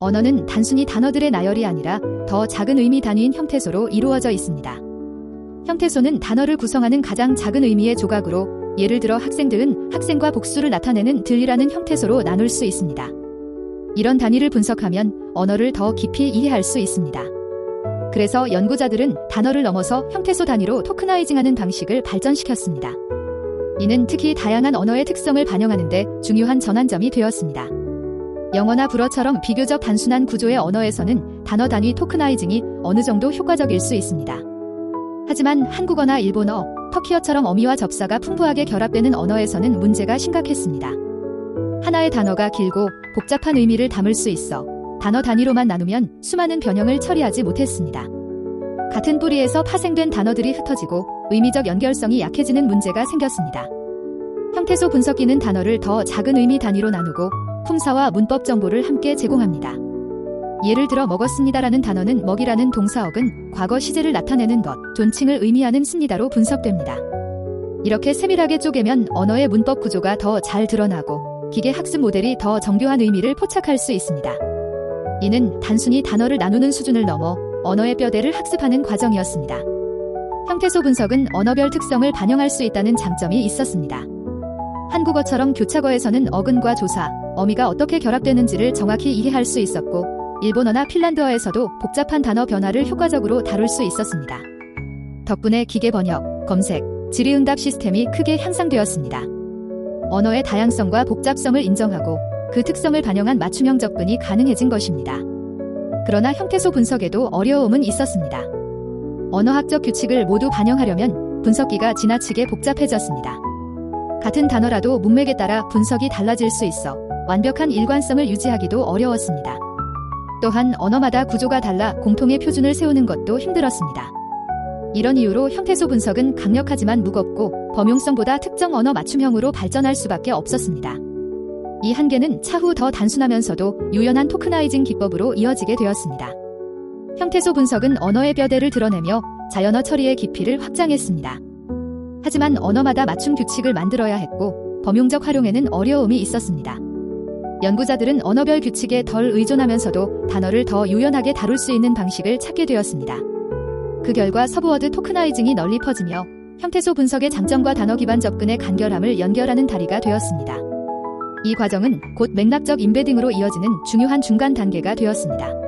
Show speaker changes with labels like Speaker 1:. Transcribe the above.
Speaker 1: 언어는 단순히 단어들의 나열이 아니라 더 작은 의미 단위인 형태소로 이루어져 있습니다. 형태소는 단어를 구성하는 가장 작은 의미의 조각으로 예를 들어 학생들은 학생과 복수를 나타내는 들이라는 형태소로 나눌 수 있습니다. 이런 단위를 분석하면 언어를 더 깊이 이해할 수 있습니다. 그래서 연구자들은 단어를 넘어서 형태소 단위로 토크나이징하는 방식을 발전시켰습니다. 이는 특히 다양한 언어의 특성을 반영하는데 중요한 전환점이 되었습니다. 영어나 불어처럼 비교적 단순한 구조의 언어에서는 단어 단위 토크나이징이 어느 정도 효과적일 수 있습니다. 하지만 한국어나 일본어, 터키어처럼 어미와 접사가 풍부하게 결합되는 언어에서는 문제가 심각했습니다. 하나의 단어가 길고 복잡한 의미를 담을 수 있어 단어 단위로만 나누면 수많은 변형을 처리하지 못했습니다. 같은 뿌리에서 파생된 단어들이 흩어지고 의미적 연결성이 약해지는 문제가 생겼습니다. 형태소 분석기는 단어를 더 작은 의미 단위로 나누고 품사와 문법 정보를 함께 제공합니다. 예를 들어 먹었습니다라는 단어는 먹이라는 동사 억은 과거 시제를 나타내는 것, 존칭을 의미하는 습니다로 분석됩니다. 이렇게 세밀하게 쪼개면 언어의 문법 구조가 더 잘 드러나고 기계 학습 모델이 더 정교한 의미를 포착할 수 있습니다. 이는 단순히 단어를 나누는 수준을 넘어 언어의 뼈대를 학습하는 과정이었습니다. 형태소 분석은 언어별 특성을 반영할 수 있다는 장점이 있었습니다. 한국어처럼 교차어에서는 어근과 조사, 어미가 어떻게 결합되는지를 정확히 이해할 수 있었고, 일본어나 핀란드어에서도 복잡한 단어 변화를 효과적으로 다룰 수 있었습니다. 덕분에 기계 번역, 검색, 질의응답 시스템이 크게 향상되었습니다. 언어의 다양성과 복잡성을 인정하고 그 특성을 반영한 맞춤형 접근이 가능해진 것입니다. 그러나 형태소 분석에도 어려움은 있었습니다. 언어학적 규칙을 모두 반영하려면 분석기가 지나치게 복잡해졌습니다. 같은 단어라도 문맥에 따라 분석이 달라질 수 있어 완벽한 일관성을 유지하기도 어려웠습니다. 또한 언어마다 구조가 달라 공통의 표준을 세우는 것도 힘들었습니다. 이런 이유로 형태소 분석은 강력하지만 무겁고 범용성보다 특정 언어 맞춤형으로 발전할 수밖에 없었습니다. 이 한계는 차후 더 단순하면서도 유연한 토크나이징 기법으로 이어지게 되었습니다. 형태소 분석은 언어의 뼈대를 드러내며 자연어 처리의 깊이를 확장했습니다. 하지만 언어마다 맞춤 규칙을 만들어야 했고 범용적 활용에는 어려움이 있었습니다. 연구자들은 언어별 규칙에 덜 의존하면서도 단어를 더 유연하게 다룰 수 있는 방식을 찾게 되었습니다. 그 결과 서브워드 토크나이징이 널리 퍼지며 형태소 분석의 장점과 단어 기반 접근의 간결함을 연결하는 다리가 되었습니다. 이 과정은 곧 맥락적 인베딩으로 이어지는 중요한 중간 단계가 되었습니다.